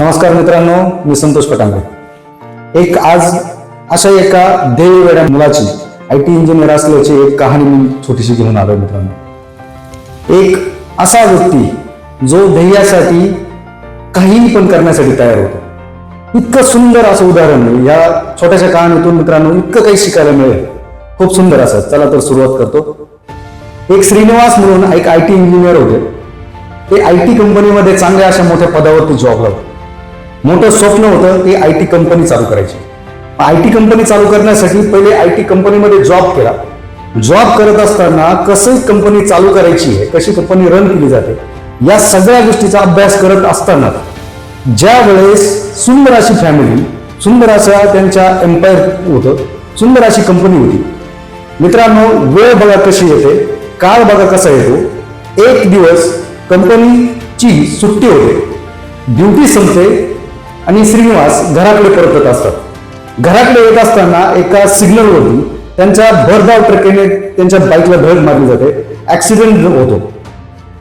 नमस्कार मित्रांनो मी संतोष पटांगे एक आज अशा एका ध्येयवेड्या मुलाची आय टी इंजिनियर असल्याची एक कहाणी मी छोटीशी घेऊन आलोय मित्रांनो. एक असा व्यक्ती जो ध्येयासाठी काहीही पण करण्यासाठी तयार होतो. इतकं सुंदर असं उदाहरण या छोट्याशा कहाणीतून मित्रांनो इतकं काही शिकायला मिळेल. खूप सुंदर असं. चला तर सुरुवात करतो. एक श्रीनिवास म्हणून एक आय टी इंजिनियर होते. ते आय टी कंपनीमध्ये चांगल्या अशा मोठ्या पदावरती जॉब लागतो मोठं स्वप्न होतं ते आय टी कंपनी चालू करायची. आय टी कंपनी चालू करण्यासाठी पहिले आय टी कंपनीमध्ये जॉब केला. जॉब करत असताना कसं कंपनी चालू करायची आहे कशी कंपनी रन केली जाते या सगळ्या गोष्टीचा अभ्यास करत असताना ज्या वेळेस सुंदर अशी फॅमिली सुंदर अशा त्यांच्या एम्पायर होतं सुंदर अशी कंपनी होती. मित्रांनो वेळ बघा कशी येते काळ बघा कसा येतो. एक दिवस कंपनीची सुट्टी होते. ड्युटी संपते आणि श्रीनिवास घराकडे परतत असतात. घराकडे येत असताना एका सिग्नलवरती त्यांच्या भरधाव ट्रकेने त्यांच्या बाईकला धड मारली जाते. ऍक्सिडेंट होतो.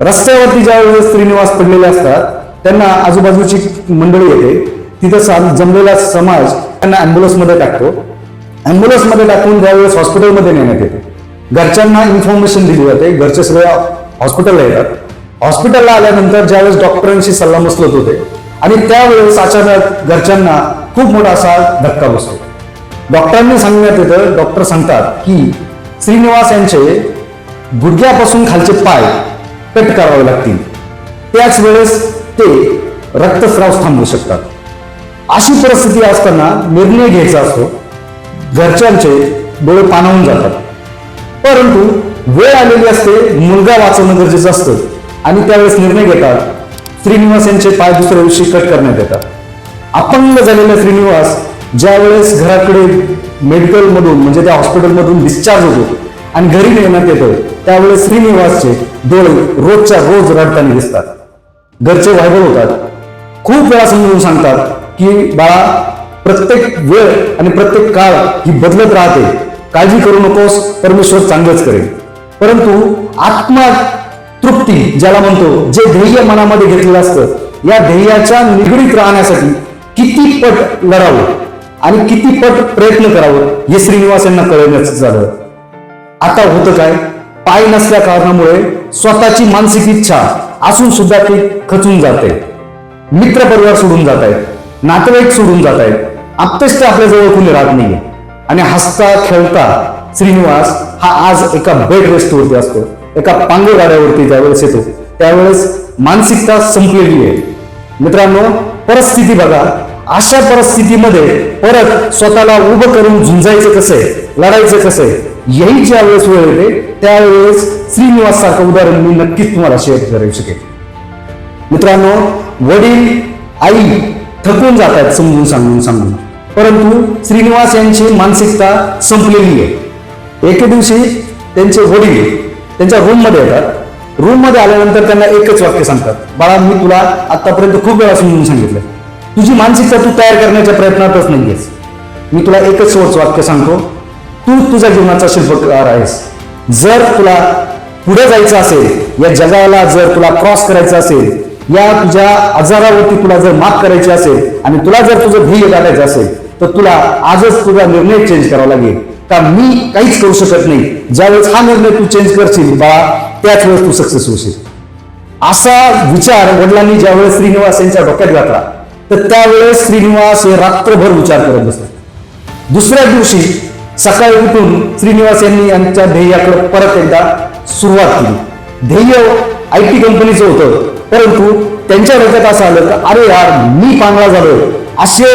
रस्त्यावरती ज्या वेळेस श्रीनिवास पडलेले असतात त्यांना आजूबाजूची मंडळी येते. तिथं जमलेला समाज त्यांना अँब्युलन्समध्ये टाकतो. अँब्युलन्समध्ये टाकून ज्यावेळेस हॉस्पिटलमध्ये नेण्यात येते. घरच्यांना इन्फॉर्मेशन दिली जाते. घरचे सगळे हॉस्पिटलला येतात. हॉस्पिटलला आल्यानंतर ज्यावेळेस डॉक्टरांशी सल्लामसलत होते आणि त्यावेळेस अचानक घरच्यांना खूप मोठा असा धक्का बसतो. डॉक्टरांनी सांगण्यात येतं डॉक्टर सांगतात की श्रीनिवास यांचे गुडघ्यापासून खालचे पाय कट करावे लागतील. त्याच वेळेस ते रक्तस्राव थांबवू शकतात. अशी परिस्थिती असताना निर्णय घ्यायचा असतो. घरच्यांचे डोळे पाणावून जातात. परंतु वेळ आलेली असते मुलगा वाचवणं गरजेचं असतं आणि त्यावेळेस निर्णय घेतात श्रीनिवास यांचे पाय दुसऱ्या दिवशी कट करण्यात येतात. अपंग झालेला श्रीनिवास ज्या वेळेस घराकडे मेडिकल मधून म्हणजे त्या हॉस्पिटलमधून डिस्चार्ज होतो आणि घरी नेण्यात येतो त्यावेळेस श्रीनिवासचे डोळे रोजच्या रोज रडताना दिसतात. घरचे व्हायबल होतात. खूप वेळा समजून सांगतात की बाळा प्रत्येक वेळ आणि प्रत्येक काळ ही बदलत राहते. काळजी करू नकोस परमेश्वर चांगलंच करेल. परंतु आत्मा तृप्ती ज्याला म्हणतो जे ध्येय मनामध्ये घेतलेलं असतं या ध्येयाच्या निगडीत राहण्यासाठी किती पट लढावं आणि किती पट प्रयत्न करावं हे श्रीनिवास यांना कळवण्याचं झालं. आता होतं काय? पाय नसल्या कारणामुळे स्वतःची मानसिक इच्छा असून सुद्धा ती खचून जाते. मित्र परिवार सोडून जात आहेत नातेवाईक सोडून जात आहेत आप्तेष्ट ते जवळ कुणी राहत नाहीये. आणि हसता खेळता श्रीनिवास हा आज एका बेड रेस्टवरती असतो. एका पांगे गाड्यावरती ज्यावेळेस येतो त्यावेळेस मानसिकता संपलेली आहे. मित्रांनो परिस्थिती बघा. अशा परिस्थितीमध्ये परत स्वतःला उभं करून झुंजायचं कसं आहे? लढायचं कसं आहे? यही ज्या वेळेस वेळ येते त्यावेळेस श्रीनिवास सारखं उदाहरण मी नक्कीच तुम्हाला शेअर करू शकेल मित्रांनो वडील आई थकून जातात समजून सांगून सांगून. परंतु श्रीनिवास यांची मानसिकता संपलेली आहे. एके दिवशी त्यांचे वडील त्यांच्या रूममध्ये येतात. रूममध्ये आल्यानंतर त्यांना एकच वाक्य सांगतात. बाळा मी तुला आतापर्यंत खूप वेळा समजून सांगितलं. तुझी मानसिकता तू तयार करण्याच्या प्रयत्नातच नाहीयेस. मी तुला एकच शेवटचं वाक्य सांगतो. तू तुझ्या जीवनाचा शिल्पकार आहेस. जर तुला पुढे जायचं असेल या जगाला जर तुला क्रॉस करायचं असेल या तुझ्या आजारावरती तुला जर मात करायची असेल आणि तुला जर तुझं ध्येय गाठायचं असेल तर तुला आजच तुझा निर्णय चेंज करावा लागेल. का मी काहीच करू शकत नाही. ज्यावेळेस हा निर्णय तू चेंज करशील बाळा त्याच वेळेस तू सक्सेस होशील. असा विचार वडिलांनी ज्यावेळेस श्रीनिवास यांच्या डोक्यात घातला तर त्यावेळेस श्रीनिवास हे रात्रभर विचार करत बसले. दुसऱ्या दिवशी सकाळी उठून श्रीनिवास यांनी यांच्या ध्येयाकडे परत एकदा सुरुवात केली. ध्येय आय टी कंपनीचं होतं परंतु त्यांच्या डोक्यात असं आलं तर अरे यार मी पांगळा झालोय. असे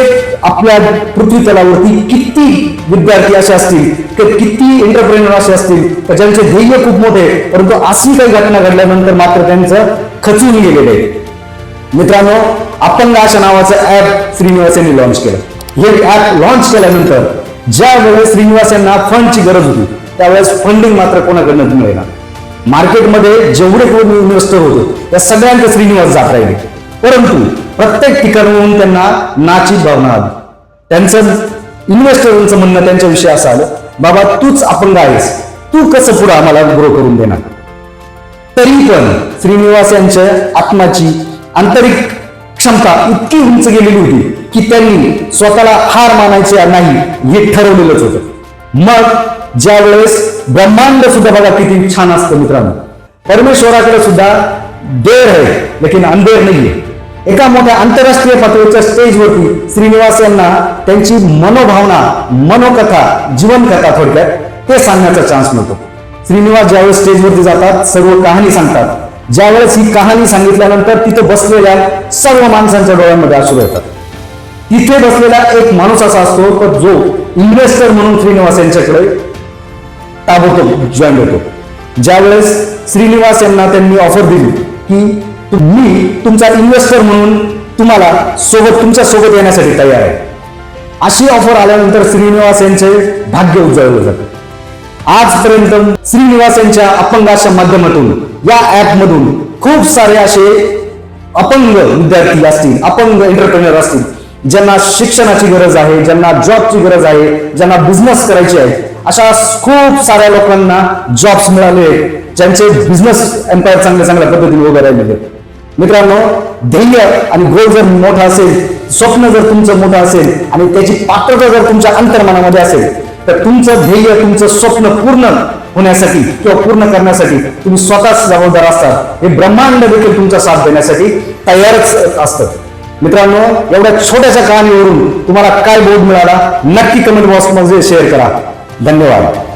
आपल्या पृथ्वी तलावरती किती विद्यार्थी असे असतील की किती एंटरप्रेनर असे असतील की ज्यांचे ध्येय खूप मोठे परंतु अशी काही घटना घडल्यानंतर मात्र त्यांचं खचून गेलेलं आहे. मित्रांनो अपंग अशा नावाचं ऍप श्रीनिवास यांनी लॉन्च केलं. हे ऍप लॉन्च केल्यानंतर ज्या वेळेस श्रीनिवास यांना फंडची गरज होती त्यावेळेस फंडिंग मात्र कोणाकडनं मिळेना. मार्केटमध्ये जेवढे कोण इन्व्हेस्टर होते त्या सगळ्यांचे श्रीनिवास जात राहिले. परंतु प्रत्येक ठिकाणाहून त्यांना नाची भावना आली. त्यांचं इन्व्हेस्टरांचं म्हणणं त्यांच्याविषयी असं आलं बाबा तूच अपंग आहेस. तू कसं पुढे आम्हाला ग्रो करून देणार? तरी पण श्रीनिवास यांच्या आत्माची आंतरिक क्षमता इतकी उंच गेलेली होती की त्यांनी स्वतःला हार मानायची नाही हे ठरवलेलंच होतं. मग ज्या वेळेस ब्रह्मांड सुद्धा बघा किती छान असतं मित्रांनो. परमेश्वराकडे सुद्धा देर आहे लेकिन अंधेर नाहीये. एका मोठ्या आंतरराष्ट्रीय पातळीच्या स्टेजवरती श्रीनिवास यांना त्यांची मनोभावना मनोकथा जीवनकथा थोडक्यात ते सांगण्याचा चान्स मिळतो. श्रीनिवास ज्यावेळेस स्टेजवरती जातात सर्व कहाणी सांगतात. ज्यावेळेस ही कहाणी सांगितल्यानंतर तिथं बसलेल्या सर्व माणसांच्या डोळ्यांमध्ये अश्रू येतात. तिथे बसलेला एक माणूस असा असतो तर जो इन्व्हेस्टर म्हणून श्रीनिवास यांच्याकडे ताबडतोब जॉईन होतो. ज्यावेळेस श्रीनिवास यांना त्यांनी ऑफर दिली की मी तुमचा इन्व्हेस्टर म्हणून तुम्हाला सोबत तुमच्यासोबत येण्यासाठी तयार आहे अशी ऑफर आल्यानंतर श्रीनिवास यांचे भाग्य उजळलं जातं आजपर्यंत श्रीनिवास यांच्या अपंगाच्या माध्यमातून या ऍप मधून खूप सारे असे अपंग विद्यार्थी असतील अपंग एंटरप्रेनर असतील ज्यांना शिक्षणाची गरज आहे ज्यांना जॉबची गरज आहे ज्यांना बिझनेस करायची आहे अशा खूप साऱ्या लोकांना जॉब्स मिळाले आहेत, ज्यांचे बिझनेस एम्पायर चांगल्या चांगल्या पद्धतीने उभे राहिलेले आहेत. मित्रांनो ध्येय आणि गोल जर मोठा असेल स्वप्न जर तुमचं मोठं असेल आणि त्याची पात्रता जर तुमच्या अंतर्मनामध्ये असेल तर तुमचं ध्येय तुमचं स्वप्न पूर्ण होण्यासाठी किंवा पूर्ण करण्यासाठी तुम्ही स्वतःच जबाबदार असतात. हे ब्रह्मांड देखील तुमचा साथ देण्यासाठी तयारच असतं. मित्रांनो एवढ्या छोट्याशा कहाणीवरून तुम्हाला काय बोध मिळाला नक्की कमेंट बॉक्समध्ये शेअर करा. धन्यवाद.